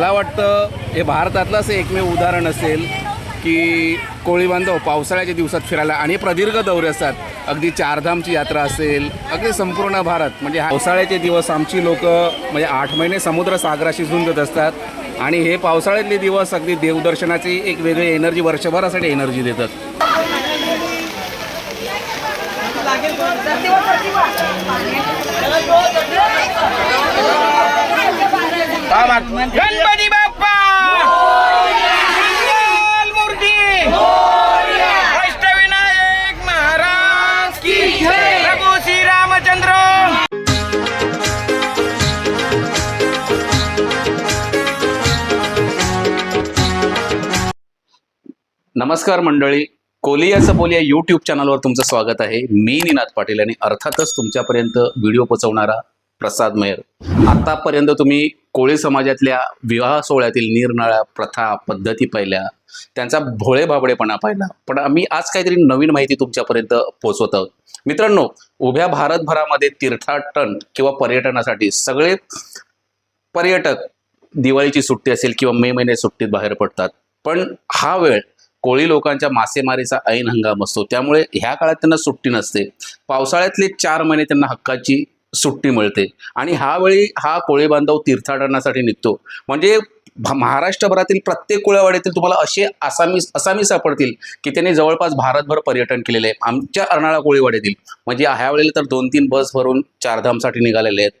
मला वाटतं हे भारतातलं असं एकमेव उदाहरण असेल की कोळी बांधव पावसाळ्याच्या दिवसात फिरायला आणि प्रदीर्घ दौरे असतात. अगदी चारधामची यात्रा असेल अगदी संपूर्ण भारत. म्हणजे पावसाळ्याचे दिवस आमची लोक म्हणजे आठ महिने समुद्र सागराशी झुंजत असतात. आणि हे पावसाळ्यातले दिवस अगदी देवदर्शनाची एक वेगळी एनर्जी वर्षभरासाठी एनर्जी देतात. नमस्कार मंडळी. कोलियाचं बोल या यूट्यूब चॅनलवर तुमचं स्वागत आहे. मी निनाद पाटील आणि अर्थातच तुमच्यापर्यंत व्हिडिओ पोचवणारा प्रसाद मयर आतापर्यंत तुम्ही कोळी समाजातल्या विवाह सोहळ्यातील निरनिळ्या प्रथा पद्धती पाहिल्या. त्यांचा भोळे भाबडेपणा पाहिला. पण आम्ही आज काहीतरी नवीन माहिती तुमच्यापर्यंत पोहोचवत आहोत. मित्रांनो उभ्या भारतभरामध्ये तीर्थाटन किंवा पर्यटनासाठी सगळे पर्यटक दिवाळीची सुट्टी असेल किंवा मे महिन्यात सुट्टीत बाहेर पडतात. पण हा वेळ कोळी लोकांच्या मासेमारीचा ऐन हंगाम असतो. त्यामुळे ह्या काळात त्यांना सुट्टी नसते. पावसाळ्यातले चार महिने त्यांना हक्काची सुट्टी मिळते. आणि हा वेळी हा कोळी बांधव तीर्थाटनासाठी निघतो. म्हणजे महाराष्ट्रभरातील प्रत्येक कोळेवाडीतील तुम्हाला असे आसामी आसामी सापडतील की त्यांनी जवळपास भारतभर पर्यटन केलेले आहे. आमच्या अर्नाळा कोळीवाडीतील. म्हणजे ह्या वेळेला तर दोन तीन बस भरून चारधामसाठी निघालेले आहेत.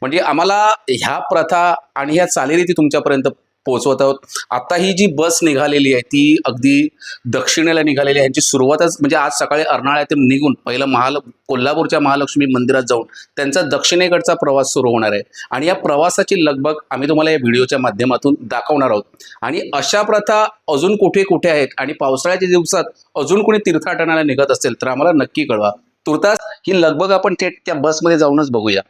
म्हणजे आम्हाला ह्या प्रथा आणि ह्या चालीरीती तुमच्यापर्यंत पोहोचवत आहोत. आता ही जी बस निघालेली आहे ती अगदी दक्षिणेला निघालेली आहे. यांची सुरुवातच म्हणजे आज सकाळी अर्नाळ्यातून निघून पहिलं महाल कोल्हापूरच्या महालक्ष्मी मंदिरात जाऊन त्यांचा दक्षिणेकडचा प्रवास सुरू होणार आहे. आणि या प्रवासाची लगबग आम्ही तुम्हाला या व्हिडिओच्या माध्यमातून दाखवणार आहोत. आणि अशा प्रथा अजून कुठे कुठे आहेत? आणि पावसाळ्याच्या दिवसात अजून कोणी तीर्थाटनाला निघत असेल तर आम्हाला नक्की कळवा. तुर्तास ही लगबग आपण थेट त्या बसमध्ये जाऊनच बघूया.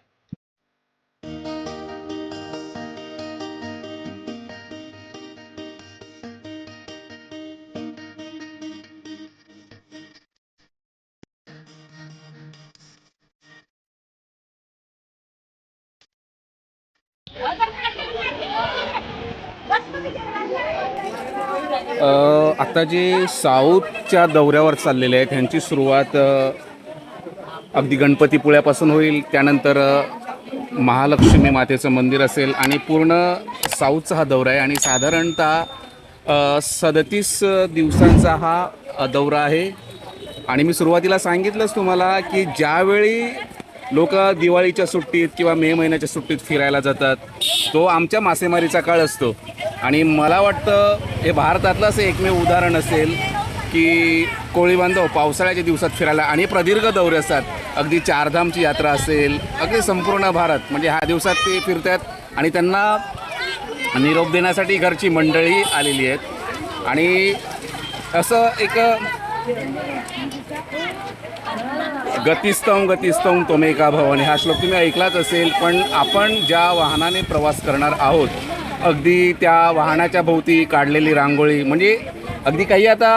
आता जे साऊथच्या दौऱ्यावर चाललेले आहेत ह्यांची सुरुवात अगदी गणपतीपुळ्यापासून होईल त्यानंतर महालक्ष्मी मातेचं मंदिर असेल आणि पूर्ण साऊथचा हा दौरा आहे. आणि साधारणतः सदतीस दिवसांचा हा दौरा आहे. आणि मी सुरुवातीला सांगितलंच तुम्हाला की ज्यावेळी लोक दिवाळीच्या सुट्टीत किंवा मे महिन्याच्या सुट्टीत फिरायला जातात. तो आमच्या मासेमारीचा काळ असतो. आणि मला वाटतं हे भारतातलं असं एकमेव उदाहरण असेल की कोळी बांधव पावसाळ्याच्या दिवसात फिरायला आणि प्रदीर्घ दौरे असतात. अगदी चारधामची यात्रा असेल अगदी संपूर्ण भारत. म्हणजे ह्या दिवसात ते फिरतात आणि त्यांना निरोप देण्यासाठी घरची मंडळी आलेली आहेत. आणि असं एक गतिस्तम गतिस्तम तोमेका भवानी. हा श्लोक तुम्ही ऐकलाच असेल पण आपण ज्या वाहनाने प्रवास करणार आहोत अगदी त्या वाहनाच्या भोवती काढलेली रांगोळी म्हणजे अगदी काही आता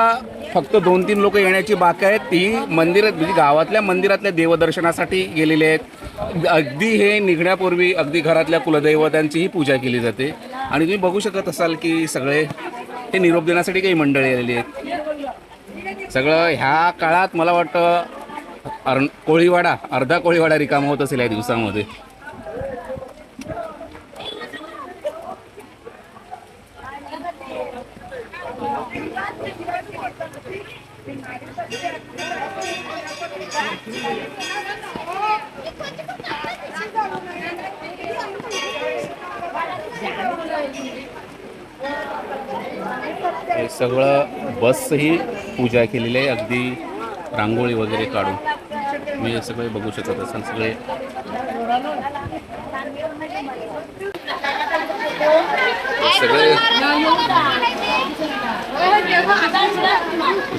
फक्त दोन तीन लोक येण्याची बाकी आहेत ती मंदिरात म्हणजे गावातल्या मंदिरातल्या देवदर्शनासाठी गेलेले आहेत. अगदी हे निघण्यापूर्वी अगदी घरातल्या कुलदैवतांचीही पूजा केली जाते. आणि तुम्ही बघू शकत असाल की सगळे हे निरोप देण्यासाठी काही मंडळी आलेली आहेत. सगळं ह्या काळात मला वाटतं अर कोळीवाडा अर्धा कोळीवाडा रिकामा होत असेल या दिवसामध्ये. हे सगळं बसही पूजा केलेली आहे अगदी रांगोळी वगैरे काढून. मी हे सगळे बघू शकत असाल सगळे. सगळे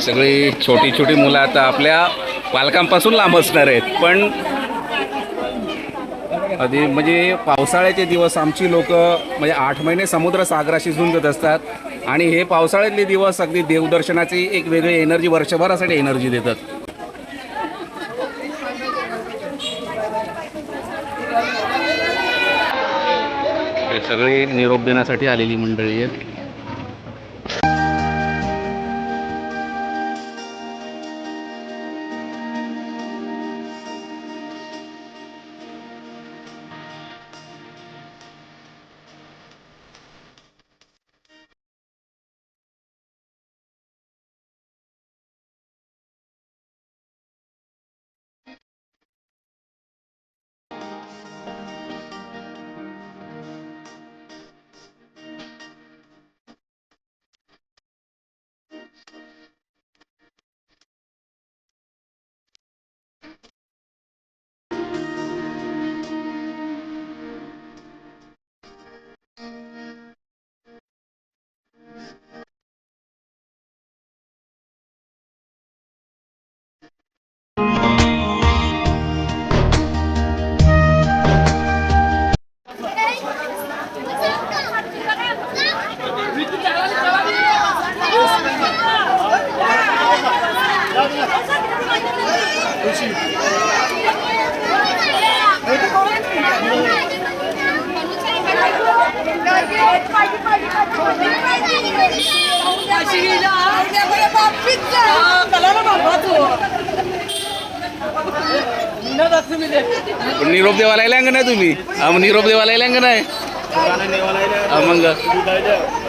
सगळी छोटी छोटी मुलं आता आपल्या पालकांपासून लांब असणार आहेत पण आधी म्हणजे पावसाळ्याचे दिवस आमची लोक म्हणजे आठ महिने समुद्र सागराशी झुंजत असतात. आणि हे पावसाळ्यातले दिवस अगदी देवदर्शनाची एक वेगळी एनर्जी वर्षभरासाठी एनर्जी देतात. हे सगळे निरोप देण्यासाठी आलेली मंडळी आहेत. पण निरोप देवाला का नाही तुम्ही? हा मग निरोप देवाला का नाही? हा मग.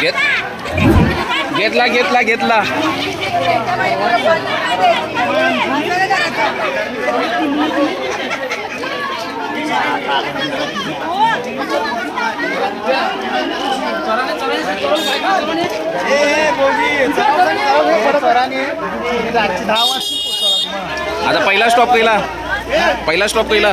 घेत घेतला घेतला घेतला. आता पहिला स्टॉप केला. पहिला स्टॉप केला.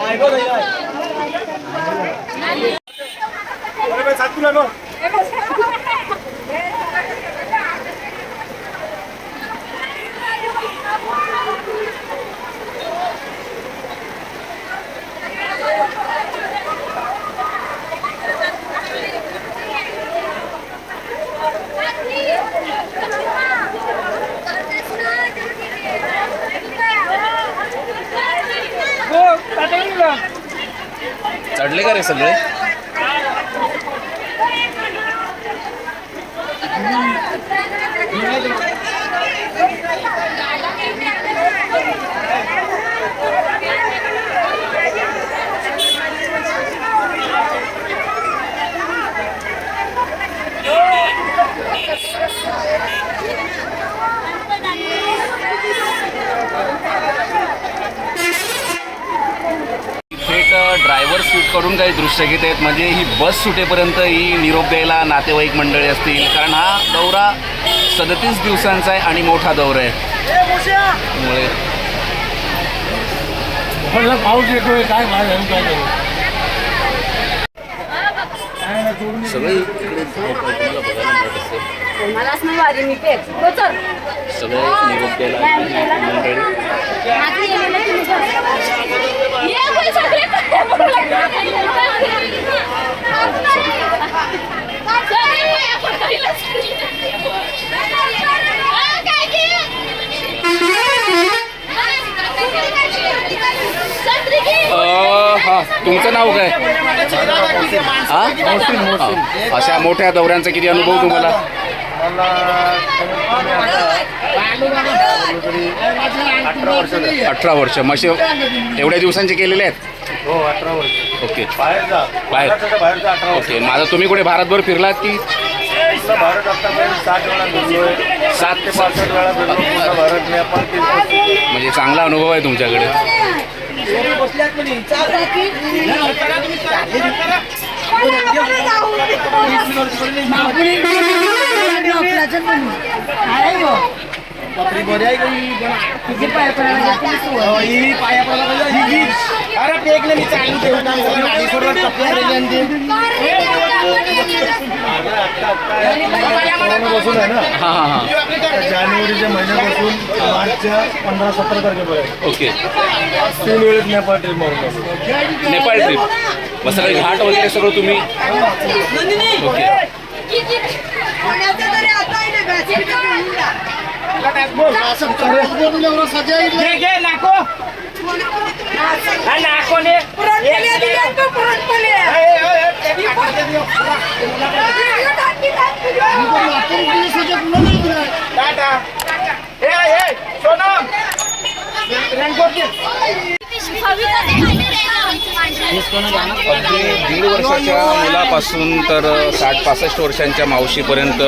아이고, 아이고. 아니, 왜 자꾸 나면? चढले का रे सगळे? हो थेट ड्रायव्हर सीट करून काही दृश्य घेत आहेत. म्हणजे ही बस सुटेपर्यंत ही निरोप द्यायला नातेवाईक मंडळी असतील. कारण हा दौरा सदतीस दिवसांचा आहे आणि मोठा दौरा आहे. त्यामुळे पाऊस येतोय काय सगळे चल. सगळे निरोप द्यायला मंडळी. तुमचं नाव काय? हा? अशा मोठ्या दौऱ्यांचा किती अनुभव तुम्हाला? अठरा वर्ष. झाली. अठरा वर्ष. मशी एवढ्या दिवसांचे केलेले आहेत? हो अठरा वर्ष. ओके. बाहेरचा बाहेर. बाहेरचा अठरा ओके. माझा तुम्ही कुठे भारतभर फिरलात की? पूर्ण भारत आतापर्यंत सात वेळा सात? ते पासष्ट वेळा फिरलो भारत म्हणजे चांगला अनुभव आहे तुमच्याकडे. अरे टेक नाही मी चालू ठेवून गाडी सोडून टप्प्या दिली आणि ते. कोरोना बसून आहे ना हां हां हां जानेवारीच्या महिन्यापासून मार्चच्या पंधरा सतरा तारखेपर्यंत. ओके. तीन वेळेस नेपाळ ट्रिप मारून. नेपाळ ट्रिप मग सगळे घाट वगैरे सगळं तुम्ही? ओके. दीड वर्षाच्या मुलापासून तर साठ पासष्ट वर्षांच्या मावशीपर्यंत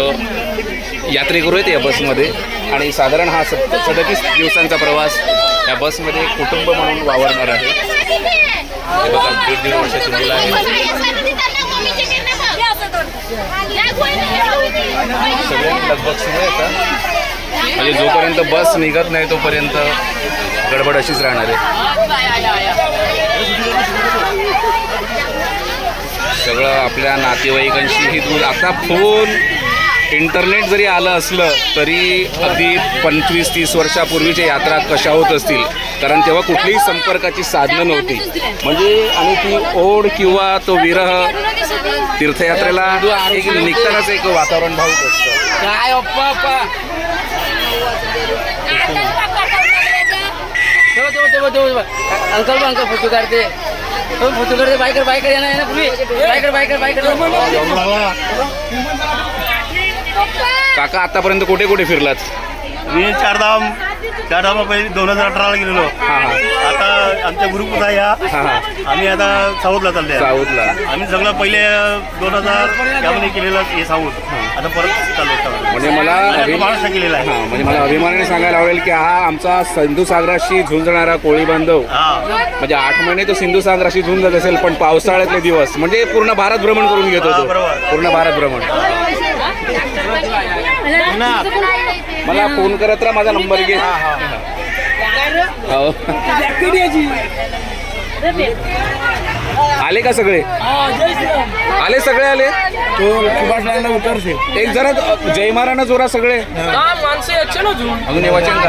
यात्रेकरू आहेत या बसमध्ये. आणि साधारण हा सत सदतीस दिवसांचा प्रवास या बसमध्ये कुटुंब म्हणून वावरणार आहे. हे बघा दीड दीड वर्षाची मुलं आहेत सुरू आता. म्हणजे जोपर्यंत बस निघत नाही तोपर्यंत गडबड अशीच राहणार आहे. सगळं आपल्या नातेवाईकांशी ही दूर. आता फोन इंटरनेट जरी आलं असलं तरी अगदी पंचवीस तीस वर्षापूर्वीच्या यात्रा कशा होत असतील? कारण तेव्हा कुठलीही संपर्काची साधनं नव्हती. म्हणजे आणि ती ओढ किंवा तो विरह तीर्थयात्रेला एक निघतानाच एक वातावरण भावूक असतं. काय अंकल अंकल फोटो काढते. हो, फोटो काढते. बायकर बायकर येणार ना पूर्वी बायकर बायकर बायकर. काका आतापर्यंत कुठे कुठे फिरलात? मी चारधाम चारधाम पहिले दोन हजार अठराला गेलेलो. हां हां. आता आमच्या ग्रुप होता या हां हां. आम्ही आता साऊथला चालले आहे. साऊथला. आम्ही सगळं पहिले दोन हजार त्यामध्ये केलेलं हे साऊथ. आता परत चालू आहे साऊथ. म्हणजे मला महाराष्ट्र केलेला आहे. म्हणजे मला अभिमानाने सांगायला आवडेल की हा आमचा सिंधू सागराशी झुंजणारा कोळी बांधव. हा. म्हणजे आठ महिने तो सिंधू सागराशी झुंजत असेल पण पावसाळ्यातले दिवस म्हणजे पूर्ण भारत भ्रमण करून घेत. पूर्ण भारत भ्रमण. मला फोन करत राहा माझा नंबर घे. हो. आले का सगळे? आले सगळे आले? एक जरा जय महाराणा जोरा सगळे. अजून. ये वाचन का?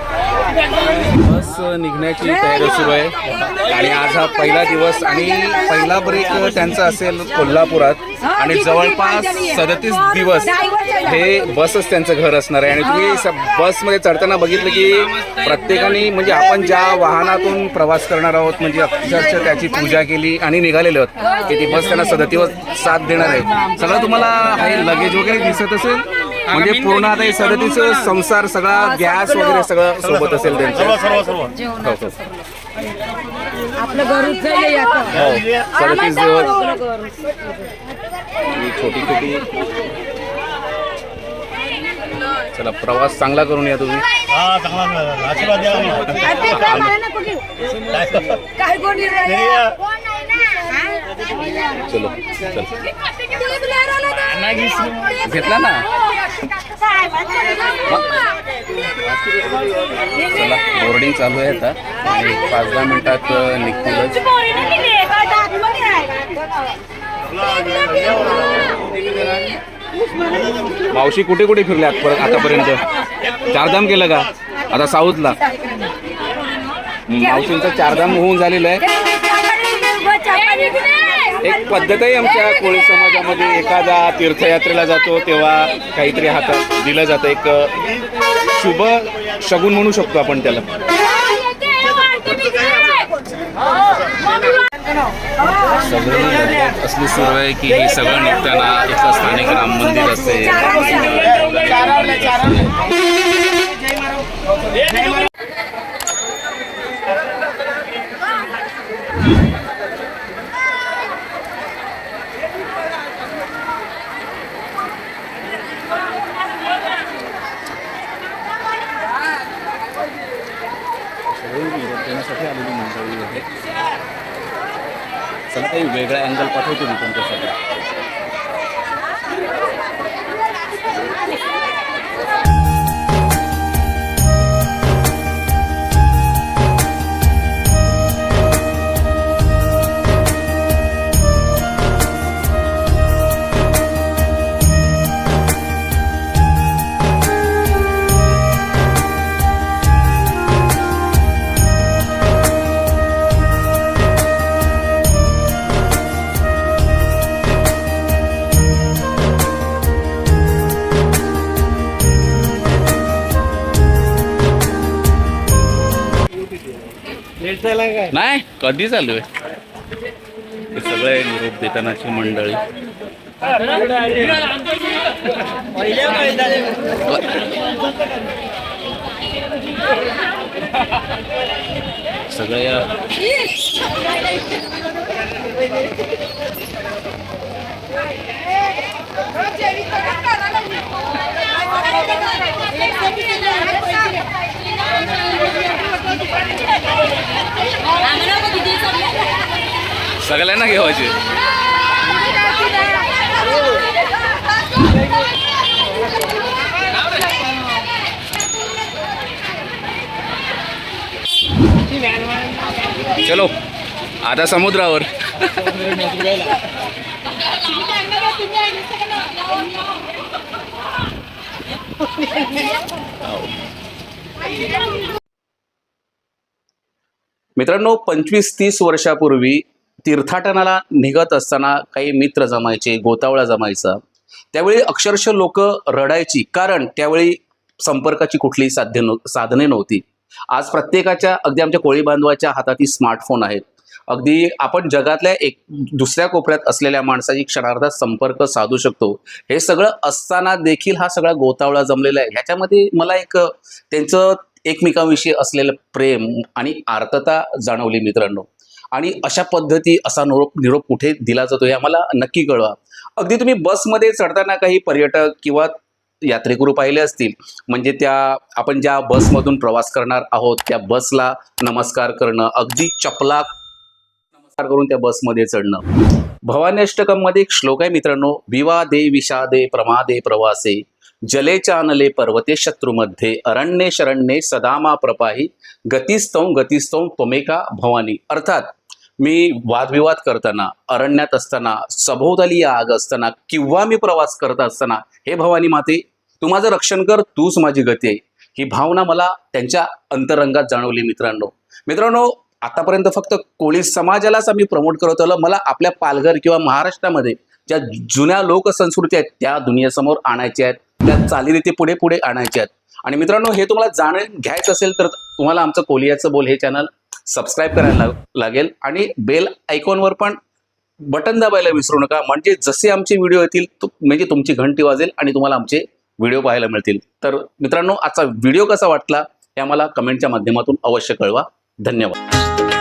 बस निघण्याची तयारी सुरू आहे. आणि आज हा पहिला दिवस आणि पहिला ब्रेक त्यांचा असेल कोल्हापुरात. आणि जवळपास सदतीस दिवस हे बसच त्यांचं घर असणार आहे. आणि तुम्ही बसमध्ये चढताना बघितलं की प्रत्येकाने म्हणजे आपण ज्या वाहनातून प्रवास करणार आहोत म्हणजे अक्षरशः त्याची पूजा केली आणि निघालेले आहोत की ती बस त्यांना सदतीवर साथ देणार आहे. सगळं तुम्हाला हे लगेज वगैरे दिसत असेल? म्हणजे पूर्ण आता हे सदतीचं संसार सगळा गॅस वगैरे सगळं सोबत असेल सर्व त्यांच्या सर्व सर्व हो, हो. आपलं घरच झालं आता. हो सदतीस दिवस ही छोटी छोटी. चला प्रवास चांगला करून या तुम्ही. हा चांगला मिळाला. आशीर्वाद द्या. आम्हाला. काय कोणी घरी या. चलो चल घेतला ना चला बोर्डिंग चालू आहे आता आणि पाच दहा मिनिटात अ, निघतीलच मावशी कुठे कुठे फिरल्या आतापर्यंत? चारधाम केलं का? आता साऊथला. मावशींचं चारधाम होऊन झालेलं आहे. एक पद्धत आहे आमच्या कोळी समाजामध्ये एखादा तीर्थयात्रेला जातो तेव्हा काहीतरी हातात दिलं जातं. एक शुभ शगुन म्हणू शकतो आपण त्याला. सगळं असली सुरू आहे की हे सगळं निघताना एका स्थानिक राम मंदिर असेल देण्यासाठी आलेली मंडळी आहे चला काही वेगळा अँगल पाठवतो मी तुमच्यासाठी नाही कधी चालू आहे हे सगळे निरोप देतानाची मंडळी सगळे सगळ्यांना घेवायचे. चलो आता समुद्रावर. मित्रांनो पंचवीस तीस वर्षापूर्वी तीर्थाटनाला निघत असताना काही मित्र जमायचे गोतावळा जमायचा. त्यावेळी अक्षरशः लोक रडायची कारण त्यावेळी संपर्काची कुठलीही साध्य नव्ह साधने नव्हती. आज प्रत्येकाच्या अगदी आमच्या कोळी बांधवाच्या हातातही स्मार्टफोन आहेत. अगदी आपण जगातल्या एक दुसऱ्या कोपऱ्यात असलेल्या माणसाची क्षणार्धात संपर्क साधू शकतो. हे सगळं असताना देखील हा सगळा गोतावळा जमलेला आहे. ह्याच्यामध्ये मला एक त्यांचं एकमेकांविषयी असलेलं प्रेम आणि आर्तता जाणवली मित्रांनो. आणि अशा पद्धती असा निरोप निरोप कुठे दिला जातो हे आम्हाला नक्की कळवा. अगदी तुम्ही बसमध्ये चढताना काही पर्यटक किंवा यात्रेकरू पाहिले असतील म्हणजे त्या आपण ज्या बसमधून प्रवास करणार आहोत त्या बसला नमस्कार करणं अगदी चपला करून त्या बसमध्ये चढणं. भवान्यष्टकममध्ये एक श्लोक आहे मित्रांनो विवादे विषादे प्रमादे प्रवासे जले चानले पर्वते शत्रुमध्ये अरण्ये शरण्ये सदामा प्रपाही गतिस्तव गतिस्तव त्वमेका भवानी. अर्थात मी वादविवाद करताना अरण्यात असताना सभोवताली आग असताना किंवा मी प्रवास करत असताना हे भवानी माते तू माझं रक्षण कर तूच माझी गती आहे. ही भावना मला त्यांच्या अंतरंगात जाणवली मित्रांनो. मित्रांनो आतापर्यंत फक्त कोळी समाजालाच आम्ही प्रमोट करत आलो. मला आपल्या पालघर किंवा महाराष्ट्रामध्ये ज्या जुन्या लोकसंस्कृती आहेत त्या दुनियेसमोर आणायच्या आहेत त्या चालीरीती पुढे पुढे आणायच्या आहेत. आणि मित्रांनो हे तुम्हाला जाणून घ्यायचं असेल तर तुम्हाला आमचं कोलियाचं बोल हे चॅनल सबस्क्राईब करायला लाग- लागेल. आणि बेल आयकॉनवर पण बटन दाबायला विसरू नका. म्हणजे जसे आमचे व्हिडिओ येतील म्हणजे तुमची घंटी वाजेल आणि तुम्हाला आमचे व्हिडिओ पाहायला मिळतील. तर मित्रांनो आजचा व्हिडिओ कसा वाटला हे आम्हाला कमेंटच्या माध्यमातून अवश्य कळवा. धन्यवाद.